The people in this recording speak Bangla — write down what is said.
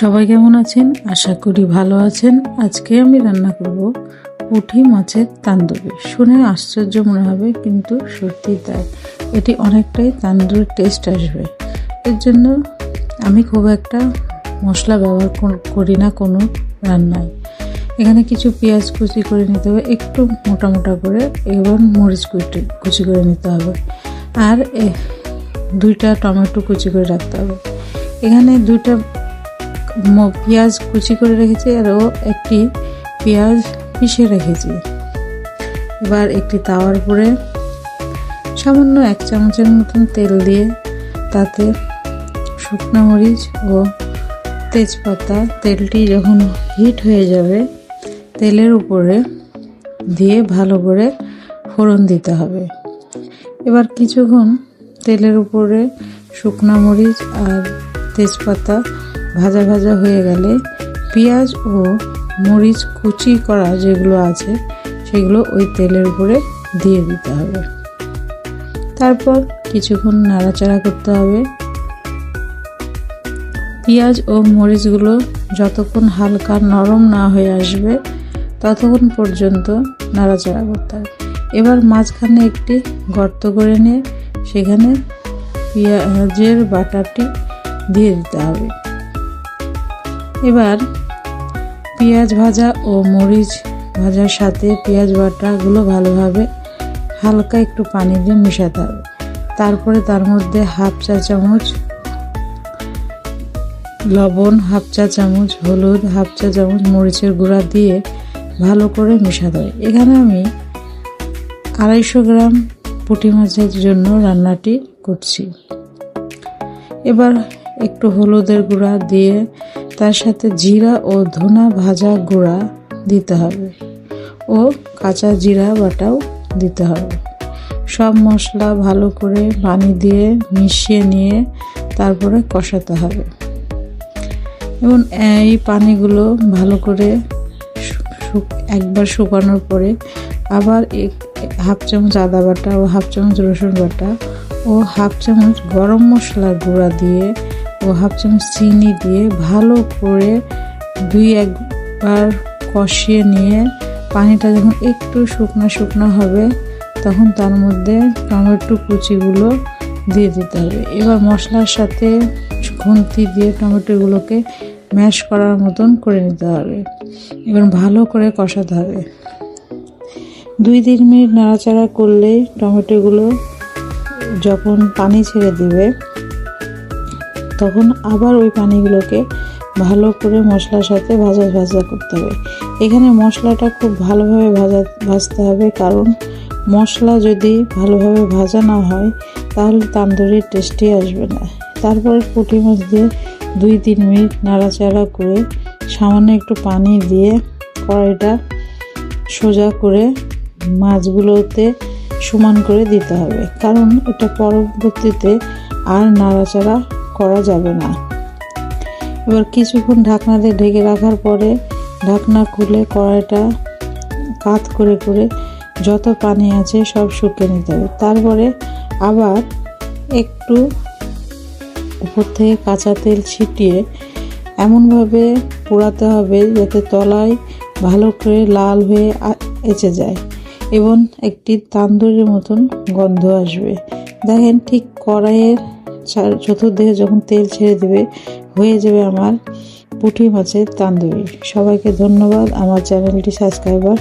সবাই কেমন আছেন? আশা করি ভালো আছেন। আজকে আমি রান্না করব পুঁটি মাছের তান্দুরি। শুনে আশ্চর্য মনে হবে, কিন্তু সত্যি তাই। এটি অনেকটাই তান্দুরির টেস্ট আসবে। এর জন্য আমি খুব একটা মশলা ব্যবহার করি না কোনো রান্নায়। এখানে কিছু পেঁয়াজ কুচি করে নিতে হবে, একটু মোটা মোটা করে, এবং মরিচ কুচি কুচি করে নিতে হবে। আর দুইটা টমেটো কুচি করে রাখতে হবে। এখানে দুইটা পেঁয়াজ কুচি করে রেখেছি আর একটি পেঁয়াজ পিষে রেখেছি। এবার একটি তাওয়ার উপরে সামান্য এক চামচের মতন তেল দিয়ে তাতে শুকনো মরিচ ও তেজপাতা, তেলটি যখন হিট হয়ে যাবে, তেলের উপরে দিয়ে ভালো করে ফোড়ন দিতে হবে। এবার কিছুক্ষণ তেলের উপরে শুকনো মরিচ আর তেজপাতা ভাজা ভাজা হয়ে গেলে পেঁয়াজ ও মরিচ কুচি করা যেগুলো আছে, সেগুলো ওই তেলের উপরে দিয়ে দিতে হবে। তারপর কিছুক্ষণ নাড়াচাড়া করতে হবে। পেঁয়াজ ও মরিচগুলো যতক্ষণ হালকা নরম না হয়ে আসবে, ততক্ষণ পর্যন্ত নাড়াচাড়া করতে হবে। এবার মাঝখানে একটি গর্ত করে নিয়ে সেখানে পেঁয়াজের বাটারটি দিয়ে দিতে হবে। এবার পেঁয়াজ ভাজা ও মরিচ ভাজার সাথে পেঁয়াজ বাটাগুলো ভালোভাবে হালকা একটু পানি দিয়ে মেশাতে হবে। তারপরে তার মধ্যে হাফ চা চামচ লবণ, হাফ চা চামচ হলুদ, হাফ চা চামচ মরিচের গুঁড়া দিয়ে ভালো করে মেশাতে হবে। এখানে আমি আড়াইশো গ্রাম পুঁটি মাছের জন্য রান্নাটি করছি। এবার একটু হলুদের গুঁড়া দিয়ে তার সাথে জিরা ও ধনা ভাজা গুঁড়া দিতে হবে ও কাঁচা জিরা বাটাও দিতে হবে। সব মশলা ভালো করে পানি দিয়ে মিশিয়ে নিয়ে তারপরে কষাতে হবে। এবং এই পানিগুলো ভালো করে একবার শুকানোর পরে আবার এক- হাফ চামচ আদা বাটা ও হাফ চামচ রসুন বাটা ও হাফ চামচ গরম মশলার গুঁড়া দিয়ে ও হাফ চামচ চিনি দিয়ে ভালো করে দুই একবার কষিয়ে নিয়ে পানিটা যখন একটু শুকনো শুকনো হবে, তখন তার মধ্যে টমেটো কুচিগুলো দিয়ে দিতে হবে। এবার মশলার সাথে খুন্তি দিয়ে টমেটোগুলোকে ম্যাশ করার মতন করে নিতে হবে। এবার ভালো করে কষাতে হবে। দুই তিন মিনিট নাড়াচাড়া করলেই টমেটোগুলো যখন পানি ছেড়ে দিবে তখন আবার ওই পানিগুলোকে ভালো করে মশলার সাথে ভাজা ভাজা করতে হবে। এখানে মশলাটা খুব ভালোভাবে ভাজা, ভাজতে হবে কারণ মশলা যদি ভালোভাবে ভাজা না হয়, তাহলে তান্দুরির টেস্টি আসবে না। তারপরে পুঁটি মাছ দিয়ে দুই তিন মিনিট নাড়াচাড়া করে সামান্য একটু পানি দিয়ে কড়াইটা সোজা করে মাছগুলোতে সমান করে দিতে হবে। কারণ এটা পরবর্তীতে আর নাড়াচাড়া করা যাবে না। এবার কিছুক্ষণ ঢাকনা দিয়ে ঢেকে রাখার পরে ঢাকনা খুলে কড়াইটা কাত করে করে যত পানি আছে সব শুকিয়ে নিতে হবে। তারপরে আবার একটু উপর থেকে কাঁচা তেল ছিটিয়ে এমনভাবে পোড়াতে হবে যাতে তলায় ভালো করে লাল হয়ে এঁচে যায় এবং একটি তান্দুরির মতন গন্ধ আসবে। দেখেন ঠিক কড়াইয়ের চতুর্দিকে যখন তেল ছেড়ে দেবে, হয়ে যাবে আমার পুঁটি মাছের তান্দুরি। সবাইকে ধন্যবাদ। আমার চ্যানেলটি সাবস্ক্রাইবার